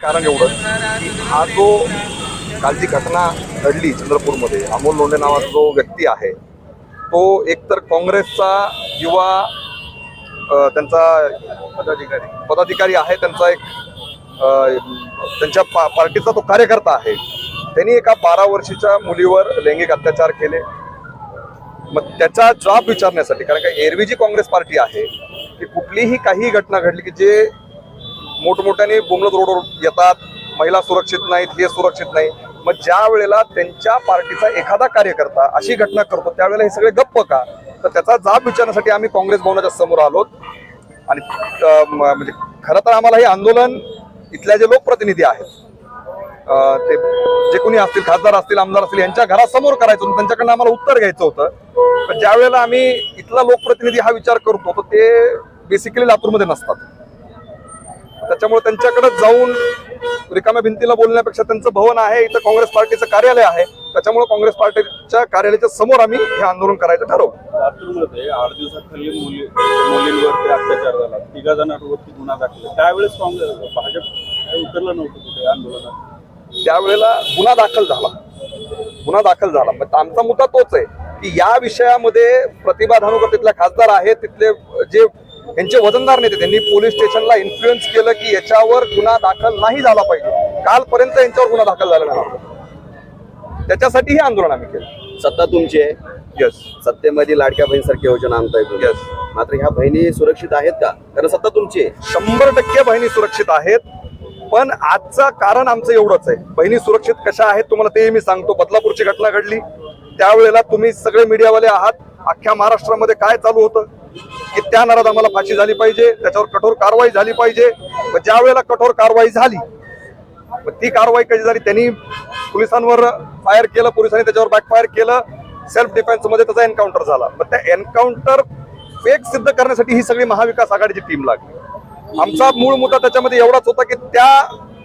कारण एवढं की हा जो काल जी घटना घडली चंद्रपूरमध्ये अमोल लोंढे नावाचा जो व्यक्ती आहे तो एकतर काँग्रेसचा युवा त्यांचा पदाधिकारी पदाधिकारी आहे त्यांचा एक त्यांच्या पा पार्टीचा तो कार्यकर्ता आहे. त्यांनी एका बारा वर्षीच्या मुलीवर लैंगिक अत्याचार केले. मग त्याचा जाब विचारण्यासाठी कारण का एरवी जी काँग्रेस पार्टी आहे ती कुठलीही काही घटना घडली की जे मोठमोठ्याने बोमलत रोडवर येतात. महिला सुरक्षित नाहीत हे सुरक्षित नाही. मग ज्या वेळेला त्यांच्या पार्टीचा एखादा कार्यकर्ता अशी घटना करतो त्यावेळेला हे सगळे गप्प का? तर त्याचा जाब विचारण्यासाठी आम्ही काँग्रेस भवनाच्या समोर आलोत. आणि म्हणजे खरं तर आम्हाला हे आंदोलन इथल्या जे लोकप्रतिनिधी आहेत ते जे कोणी असतील खासदार असतील आमदार असतील यांच्या घरासमोर करायचं होतं त्यांच्याकडनं आम्हाला उत्तर घ्यायचं होतं. पण ज्या वेळेला आम्ही इथला लोकप्रतिनिधी हा विचार करतो तर ते बेसिकली लातूरमध्ये नसतात. त्याच्यामुळे त्यांच्याकडे जाऊन रिकाम्या भिंतीला बोलण्यापेक्षा त्यांचं भवन आहे इथं काँग्रेस पार्टीचं कार्यालय आहे. त्याच्यामुळे काँग्रेस पार्टीच्या कार्यालयाच्या समोर आम्ही हे आंदोलन करायचं ठरवलं. लातूरमध्ये आठ दिवसाखाली मुली मुलींवरती अत्याचार झाला. तिघा जणांवरती गुन्हा दाखल त्यावेळेस काँग्रेस भाजप काही उतरलं नव्हतं आंदोलनात? त्यावेळेला गुन्हा दाखल झाला. गुन्हा दाखल झाला. पण आमचा मुद्दा तोच आहे की या विषयामध्ये प्रतिभा धानुकर तिथल्या खासदार आहेत तिथले जे यांचे वजनदार नेते त्यांनी पोलीस स्टेशनला इन्फ्लुएन्स केलं की याच्यावर गुन्हा दाखल नाही झाला पाहिजे. कालपर्यंत यांच्यावर गुन्हा दाखल झाला नाही. त्याच्यासाठी हे आंदोलन आम्ही केलं. सत्ता तुमची आहे? येस सत्तेमध्ये लाडक्या बहिणीसारखी योजना आणताय Yes. मात्र ह्या बहिणी सुरक्षित आहेत का? कारण सत्ता तुमची आहे. शंभर टक्के बहिणी सुरक्षित आहेत पण आजचं कारण आमचं एवढंच आहे. बहिणी सुरक्षित कशा आहेत तुम्हाला तेही मी सांगतो. बदलापूरची घटना घडली. त्यावेळेला तुम्ही सगळे मीडियावाले आहात. अख्ख्या महाराष्ट्रामध्ये काय चालू होतं? की त्या नरात आम्हाला फाशी झाली पाहिजे त्याच्यावर कठोर कारवाई झाली पाहिजे. ज्या वेळेला कठोर कारवाई झाली मग ती कारवाई कशी झाली त्यांनी पोलिसांवर फायर केलं पोलिसांनी त्याच्यावर बॅकफायर केलं सेल्फ डिफेन्समध्ये त्याचा एन्काउंटर झाला. मग त्या एन्काउंटर फेक सिद्ध करण्यासाठी ही सगळी महाविकास आघाडीची टीम लागली. आमचा मूळ मुद्दा त्याच्यामध्ये एवढाच होता की त्या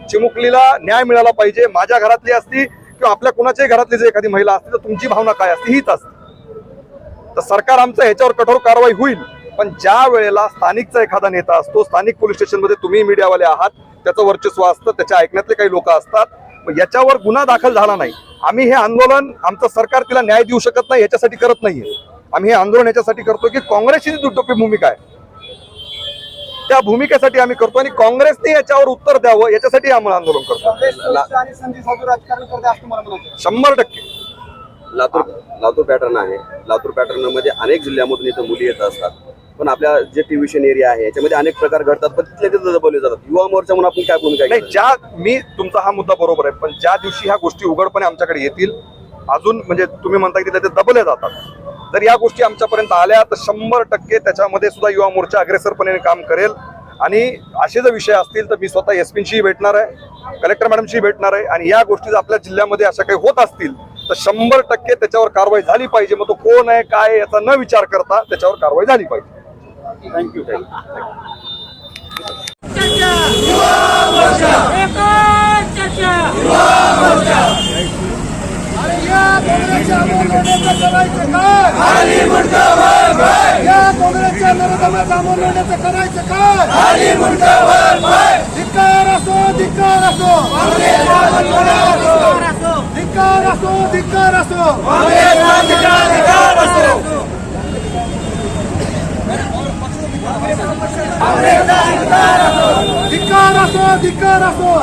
चिमुकलीला न्याय मिळाला पाहिजे. माझ्या घरातली असती किंवा आपल्या कुणाच्याही घरातली जर एखादी महिला असती तर तुमची भावना काय असते हीच असते. तर सरकार आमचं ह्याच्यावर कठोर कारवाई होईल. पण ज्या वेळेला स्थानिकचा एखादा नेता असतो स्थानिक पोलीस स्टेशनमध्ये तुम्ही मीडियावाले आहात त्याचं वर्चस्व असतं त्याच्या ऐकण्यातले काही लोक असतात याच्यावर गुन्हा दाखल झाला नाही. आम्ही हे आंदोलन आमचं सरकार तिला न्याय देऊ शकत नाही याच्यासाठी करत नाहीये. आम्ही हे आंदोलन याच्यासाठी करतो की काँग्रेसची जी दुटोपी भूमिका आहे त्या भूमिकेसाठी आम्ही करतो आणि काँग्रेसने याच्यावर उत्तर द्यावं याच्यासाठी आम्ही आंदोलन करतो शंभर टक्के. लातूर लातूर पॅटर्न आहे. लातूर पॅटर्नमध्ये अनेक जिल्ह्यामधून इथं मुली येत असतात. पण आपल्या जे ट्युशन एरिया आहे याच्यामध्ये अनेक प्रकार घडतात पण तिथले तिथे दबवले जातात. युवा मोर्चा म्हणून आपण काय भूमिका नाही? ज्या मी तुमचा हा मुद्दा बरोबर आहे पण ज्या दिवशी ह्या गोष्टी उघडपणे आमच्याकडे येतील अजून म्हणजे तुम्ही म्हणता की तिथे ते दबले जातात. जर या गोष्टी आमच्यापर्यंत आल्या तर शंभर टक्के त्याच्यामध्ये सुद्धा युवा मोर्चा अग्रेसरपणे काम करेल. आणि असे जर विषय असतील तर मी स्वतः एस पीशी भेटणार आहे कलेक्टर मॅडमशी भेटणार आहे आणि या गोष्टी जर आपल्या जिल्ह्यामध्ये अशा काही होत असतील तर शंभर टक्के त्याच्यावर कारवाई झाली पाहिजे. मग तो कोण आहे काय याचा न विचार करता त्याच्यावर कारवाई झाली पाहिजे. थँक्यू थँक्यू या काँग्रेसच्या आंदोलनाचं करायचं काय? धिक्कार असो धिक्कार असो. धिक्कार असो. धिक्कार असो धिक्कार असो. धिक्कार असो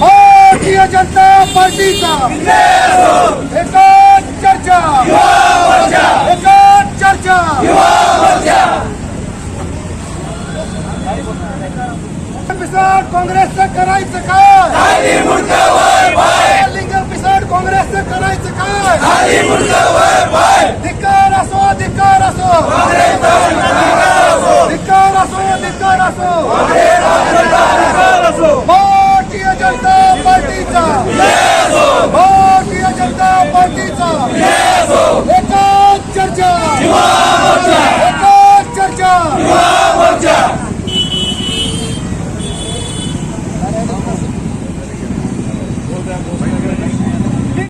भारतीय जनता पार्टीचा. पिसाड काँग्रेसचं करायचं काय? लिंगम पिसाड काँग्रेसचं करायचं काय? धिक्कार असो धिक्कार असो. धिक्कार असो. धिक्कार असो भारतीय जनता पार्टीचा.